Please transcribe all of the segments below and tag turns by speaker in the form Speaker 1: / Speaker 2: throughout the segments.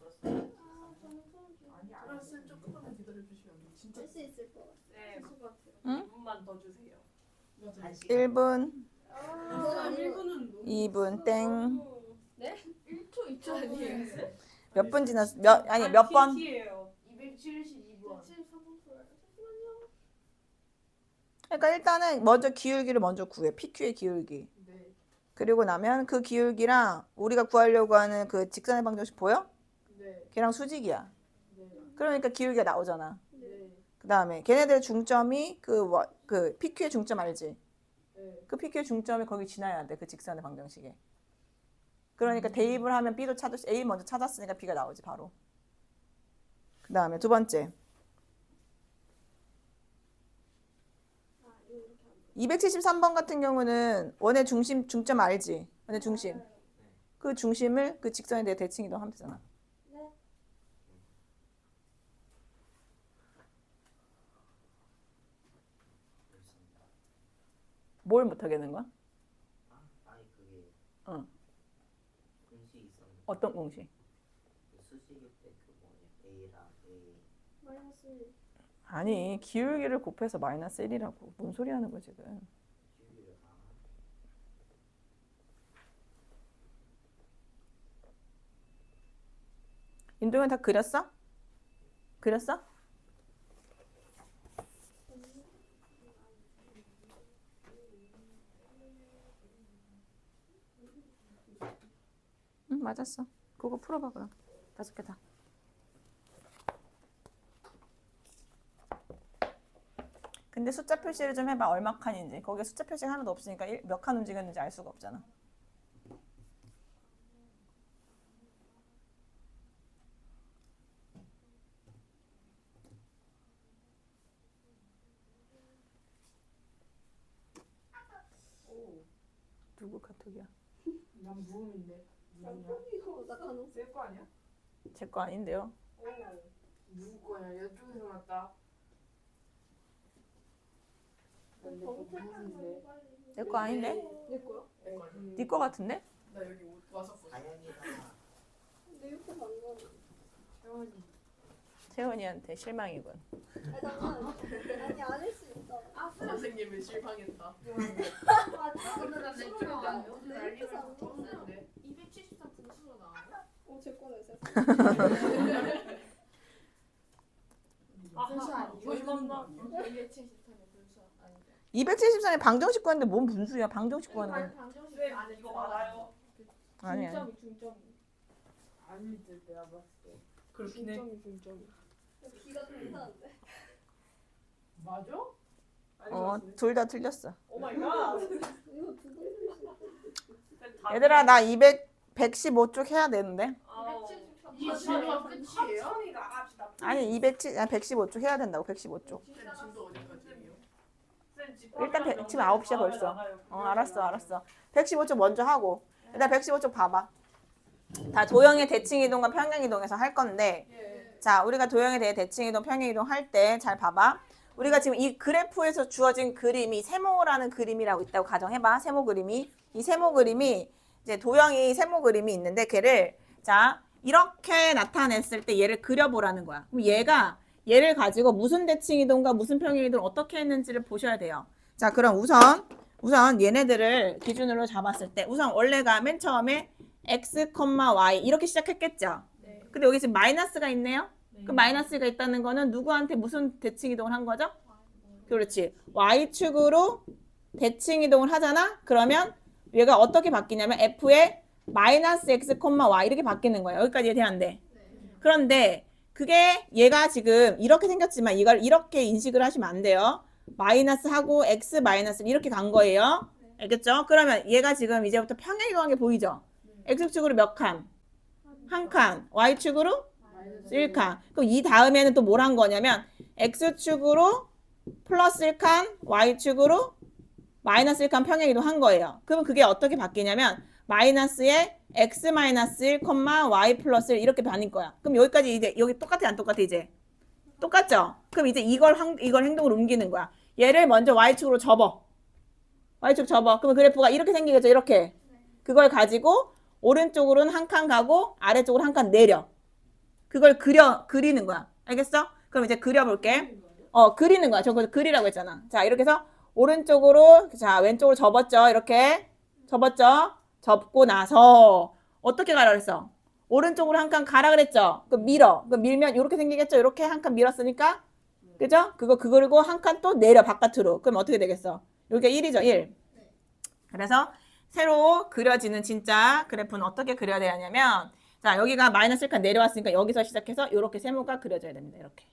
Speaker 1: 풀었어요.
Speaker 2: 아, 저는 수업이
Speaker 1: 아니 아니.
Speaker 3: 그럼 쌤 조금만 기다려 주시면 안 돼요? 진짜
Speaker 2: 할수 있을 것 같아요.
Speaker 1: 네.
Speaker 2: 할수 것 같아요.
Speaker 4: 응?
Speaker 1: 2분만 더 주세요.
Speaker 3: 맞아요.
Speaker 1: 한 시간.
Speaker 4: 1분,
Speaker 2: 아,
Speaker 3: 쌤 1분은 너무
Speaker 4: 2분 땡.
Speaker 2: 1초 2초 아니에요?
Speaker 4: 몇 분 지났어? 몇 아니 몇 번?
Speaker 1: TT예요.
Speaker 2: 73분
Speaker 1: 272번.
Speaker 2: 풀어요. 잠시만요.
Speaker 4: 그러니까 일단은 먼저 기울기를 먼저 구해. PQ의 기울기.
Speaker 3: 네.
Speaker 4: 그리고 나면 그 기울기랑 우리가 구하려고 하는 그 직선의 방정식 보여?
Speaker 3: 네.
Speaker 4: 걔랑 수직이야.
Speaker 3: 네.
Speaker 4: 그러니까 기울기가 나오잖아.
Speaker 3: 네.
Speaker 4: 그 다음에 걔네들의 중점이 그, 워- 그 PQ의 중점 알지?
Speaker 3: 네.
Speaker 4: 그 PQ의 중점이 거기 지나야 돼. 그 직선의 방정식에. 그러니까 대입을 하면 B도 찾을 수, A 먼저 찾았으니까 B가 나오지 바로. 그 다음에 두 번째.
Speaker 2: 아, 이거 이렇게 안
Speaker 4: 273번 같은 경우는 원의 중심 중점 알지? 원의 중심. 그 중심을 그 직선에 대해 대칭 이동 하면 되잖아.
Speaker 2: 네.
Speaker 4: 뭘 못하겠는 거야?
Speaker 5: 아, 아니 그게
Speaker 4: 응.
Speaker 5: 공식 있었는데
Speaker 4: 어떤 공식?
Speaker 5: 그 수식일 때그 뭐냐 A랑 A
Speaker 2: 마이너스
Speaker 4: 아니 기울기를 곱해서 마이너스 1이라고 뭔 소리 하는 거야 지금
Speaker 5: 기울기를
Speaker 4: 아다 그렸어? 그렸어? 응 맞았어 그거 풀어봐 그럼 다섯 개 다 근데 숫자 표시를 좀 해봐 얼마 칸인지 거기에 숫자 표시가 하나도 없으니까 몇 칸 움직였는지 알 수가 없잖아
Speaker 3: 오.
Speaker 4: 누구 카톡이야?
Speaker 3: 난 무음인데. 누구냐?
Speaker 2: 이거 나 가능.
Speaker 3: 쌤거 아니야?
Speaker 4: 제 거 아닌데요
Speaker 3: 오. 누구 거야? 이쪽에서 왔다. 난내거
Speaker 2: 검색하는
Speaker 3: 무음인데.
Speaker 2: 거 빨리.
Speaker 4: 내거 아닌데?
Speaker 2: 내 거야?
Speaker 3: 내 거. 음.
Speaker 4: 네거 같은데?
Speaker 3: 나 여기 오- 와서 보자.
Speaker 2: 내.
Speaker 3: 태원이.
Speaker 4: 채원이한테 실망이군
Speaker 2: 아니 잠깐. 아니 아닐 수. 아,
Speaker 3: 선생님이 실망했다.
Speaker 2: 아니
Speaker 1: 오늘 나 난리가
Speaker 2: 옆에서 안 보여.
Speaker 1: 떴는데.
Speaker 6: 273 분수로 나와요?
Speaker 2: 어, 제 거네 제.
Speaker 1: 아하.
Speaker 3: 얼마나?
Speaker 6: 273의 분수 아니죠?
Speaker 4: 273에 방정식 구하는데 뭔 분수야 방정식 구하는데
Speaker 6: 아니, 방정식
Speaker 1: 쌤
Speaker 6: 안에
Speaker 1: 이거. 맞아요.
Speaker 4: 아니야
Speaker 6: 중점이 중점이
Speaker 3: 아닐 때 내가 봤을 때. 그렇긴 해.
Speaker 6: 중점이 중점이
Speaker 2: 귀가 좀 이상한데.
Speaker 3: 맞아? 아닌
Speaker 4: 것어
Speaker 3: 같은데?
Speaker 4: 둘다 틀렸어
Speaker 1: 오 마이 갓.
Speaker 2: 이거
Speaker 4: 얘들아 나 200, 115쪽 해야 되는데
Speaker 1: 아우. 273이 질문 끝이에요? 천이 나갑시다.
Speaker 4: 아니 207, 아 115쪽 해야 된다고 115쪽
Speaker 3: 쌤 진도 어디까지예요?
Speaker 1: 쌤집
Speaker 4: 일단 백-
Speaker 1: 화면
Speaker 4: 지금 9시야
Speaker 1: 다음에
Speaker 4: 벌써. 어 알았어 알았어 115쪽 먼저 하고 일단 115쪽 봐봐 다 도형의 대칭 이동과 평행 이동에서 할 건데
Speaker 3: 예.
Speaker 4: 자 우리가 도형에 대해 대칭 이동 평행 이동 할 때 잘 봐봐 우리가 지금 이 그래프에서 주어진 그림이 세모라는 그림이라고 있다고 가정해봐 세모 그림이 이 세모 그림이 이제 도형이 세모 그림이 있는데 걔를 자 이렇게 나타냈을 때 얘를 그려보라는 거야 그럼 얘가 얘를 가지고 무슨 대칭이동과 무슨 평행이동을 어떻게 했는지를 보셔야 돼요 자 그럼 우선 우선 얘네들을 기준으로 잡았을 때 우선 원래가 맨 처음에 x, y 이렇게 시작했겠죠
Speaker 6: 네.
Speaker 4: 근데 여기 지금 마이너스가 있네요 그 마이너스가 있다는 거는 누구한테 무슨 대칭 이동을 한 거죠? 그렇지. y축으로 대칭 이동을 하잖아? 그러면 얘가 어떻게 바뀌냐면 f의 마이너스 x, y 이렇게 바뀌는 거예요. 여기까지 이해돼안돼? 그런데 그게 얘가 지금 이렇게 생겼지만 이걸 이렇게 인식을 하시면 안 돼요. 마이너스 하고 x 마이너스 이렇게 간 거예요. 알겠죠? 그러면 얘가 지금 이제부터 평행 이동한 게 보이죠? x축으로 몇 칸? 한 칸. y축으로
Speaker 3: 마이너스
Speaker 4: 1칸. 그럼 이 다음에는 또 뭘 한 거냐면 x축으로 플러스 1칸, y축으로 마이너스 1칸 평행이동 한 거예요. 그럼 그게 어떻게 바뀌냐면 마이너스에 x 마이너스 1, y 플러스 1 이렇게 바뀔 거야. 그럼 여기까지 이제 여기 똑같아 안 똑같아 이제? 똑같죠? 그럼 이제 이걸 한, 이걸 행동으로 옮기는 거야. 얘를 먼저 y축으로 접어. y축 접어. 그럼 그래프가 이렇게 생기겠죠? 이렇게. 그걸 가지고 오른쪽으로는 한 칸 가고 아래쪽으로 한 칸 내려. 그걸 그려 그리는 거야. 알겠어? 그럼 이제 그려 볼게. 어 그리는 거야. 저거 그리라고 했잖아. 자 이렇게 해서 오른쪽으로 자 왼쪽으로 접었죠. 이렇게 접었죠. 접고 나서 어떻게 가라 그랬어? 오른쪽으로 한 칸 가라 그랬죠. 그 밀어. 그 밀면 이렇게 생기겠죠. 이렇게 한 칸 밀었으니까 그죠? 그거 그리고 한 칸 또 내려 바깥으로. 그럼 어떻게 되겠어? 여기가 1이죠. 1. 그래서 새로 그려지는 진짜 그래프는 어떻게 그려야 되냐면 자 여기가 마이너스 1칸 내려왔으니까 여기서 시작해서 이렇게 세모가 그려져야 됩니다. 이렇게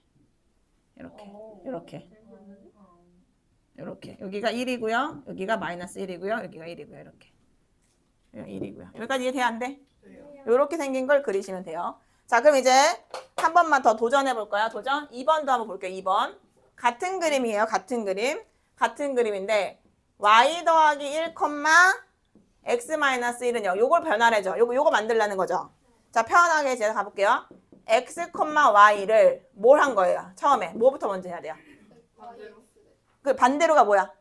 Speaker 4: 이렇게 이렇게 이렇게 여기가 1이고요. 여기가 마이너스 1이고요. 여기가 1이고요. 이렇게 여기가 1이고요. 여기까지 이해 돼? 안 돼? 이렇게 생긴 걸 그리시면 돼요. 자 그럼 이제 한 번만 더 도전해 볼 거야. 도전 2번도 한번 볼게요. 2번 같은 그림이에요. 같은 그림 같은 그림인데 y 더하기 1, x 마이너스 1은 요 요걸 변화해줘. 요거 요거 만들라는 거죠. 자 편하게 제가 가볼게요. x, y를 뭘 한 거예요? 처음에 뭐부터 먼저 해야 돼요?
Speaker 6: 반대로.
Speaker 4: 그 반대로가 뭐야?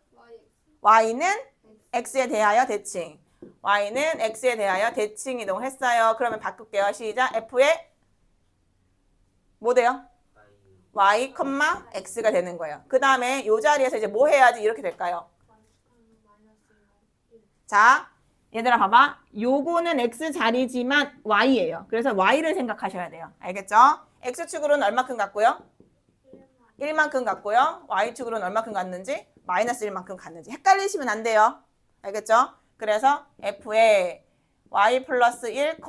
Speaker 2: Y
Speaker 4: y는 x에 대하여 대칭. y는 x에 대하여 대칭 이동을 했어요. 그러면 바꿀게요. 시작. f에 뭐 돼요? y, x가 되는 거예요. 그 다음에 이 자리에서 이제 뭐 해야지 이렇게 될까요? 자, 얘들아 봐봐. 요거는 x 자리지만 y예요. 그래서 y를 생각하셔야 돼요. 알겠죠? x축으로는 얼마큼 갔고요? 1만큼 갔고요. y축으로는 얼마큼 갔는지 마이너스 1만큼 갔는지 헷갈리시면 안 돼요. 알겠죠? 그래서 f에 y 플러스 1,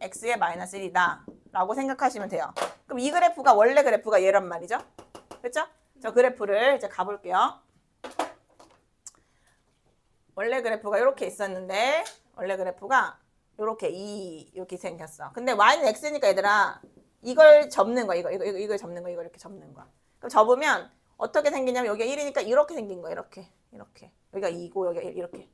Speaker 4: x의 마이너스 1이다. 라고 생각하시면 돼요. 그럼 이 그래프가 원래 그래프가 얘란 말이죠. 그렇죠? 저 그래프를 이제 가볼게요. 원래 그래프가 이렇게 있었는데 원래 그래프가 이렇게 이 이렇게 생겼어. 근데 y는 x니까 얘들아 이걸 접는 거야. 이거 이거 이걸 접는 거 이거 이렇게 접는 거야. 그럼 접으면 어떻게 생기냐면 여기가 1이니까 이렇게 생긴 거야. 이렇게 이렇게 여기가 2고 여기가 1 이렇게.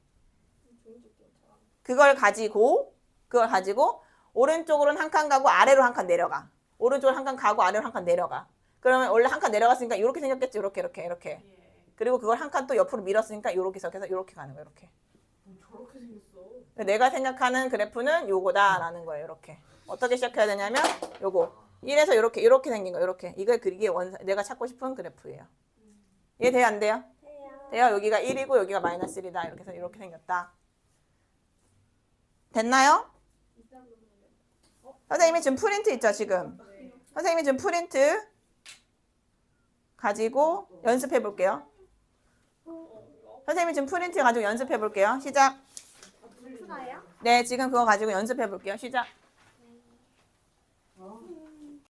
Speaker 4: 그걸 가지고 그걸 가지고 오른쪽으로는 한 칸 가고 아래로 한 칸 내려가. 오른쪽으로 한 칸 가고 아래로 한 칸 내려가. 그러면 원래 한 칸 내려갔으니까 이렇게 생겼겠지. 이렇게 이렇게 이렇게. 그리고 그걸 한 칸 또 옆으로 밀었으니까 이렇게 해서 이렇게 가는 거야. 이렇게.
Speaker 3: 저렇게 생겼어.
Speaker 4: 내가 생각하는 그래프는 요거다라는 거예요. 이렇게. 어떻게 시작해야 되냐면 요거. 1에서 이렇게 이렇게 생긴 거. 이렇게. 이걸 그리기 원 내가 찾고 싶은 그래프예요. 이해 돼요? 안 돼요? 돼요. 여기가 1이고 여기가 마이너스 1이다. 이렇게 해서 이렇게 생겼다. 됐나요? 선생님이 지금 프린트 있죠, 지금. 선생님이 지금 프린트 가지고 연습해 볼게요. 선생님이 지금 프린트 가지고 연습해 볼게요. 시작. 네, 지금 그거 가지고 연습해 볼게요. 시작.